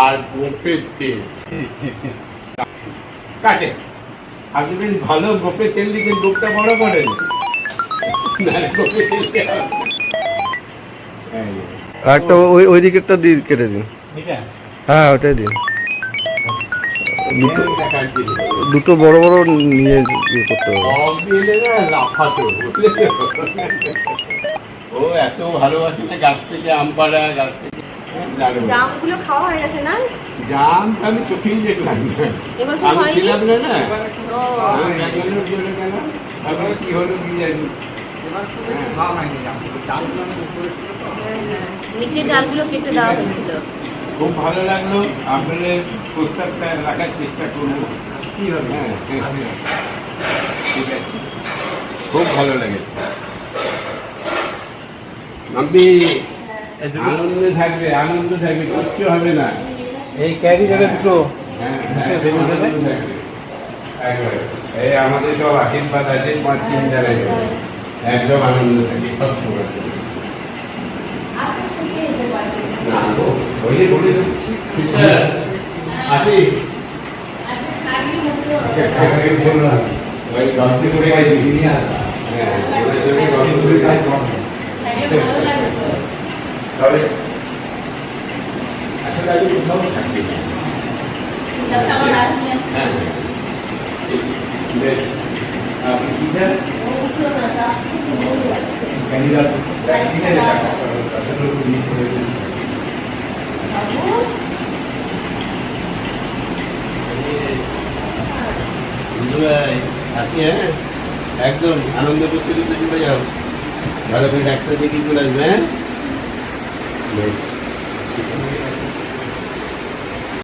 আর গোপের কাটে। আপনি ভালো গোপের তেল দিকে গোপটা বড় করেন। গোপের তেল। আর একটা ওই ওই দিকেরটা দিয়ে কেটে দিন। হ্যাঁ ওটাই দিন। দুটো বড় বড় নিয়ে ইয়ে করতে হবে? ও এত ভালোবাসে না গাছ থেকে আম পাড়া গাছ থেকে জামগুলো খাওয়া হয়ে গেছে না? জাম তো আমি চোখেই দেখলাম না। আমি ছিলাম না না? ও আমি ব্যাঙ্গালোর চলে গেলাম। তারপরে কি হলো কি জানি। হ্যাঁ, হ্যাঁ। ডালগুলো কেটে দেওয়া হয়েছিল। খুব ভালো লাগল। আপনাদের প্রস্তাবটা রাখার চেষ্টা করব। কি হবে? হ্যাঁ হ্যাঁ, ঠিক আছে। খুব ভালো লেগেছে। আপনি আনন্দে থাকবে আনন্দ থাকবে কিচ্ছু হবে না। এই ক্যারি দেবে দুটো। হ্যাঁ, হ্যাঁ। এই আমাদের সব আশীর্বাদ আছে পাঁচ তিন জায়গায়। একদম আনন্দ থাকি সব সময় না গো, ওই যে বলে দিচ্ছি। বললাম, ওই গল্প করে গেছি। হ্যাঁ, ওদের জন্য গল্প করে কাজ কম। তবে আসলে আজ কোথাও থাকবে হ্যাঁ। আপনি কি একদম আনন্দ করতে করতে চলে যাও ভালো করে ডাক্তার দেখে চলে আসবে হ্যাঁ।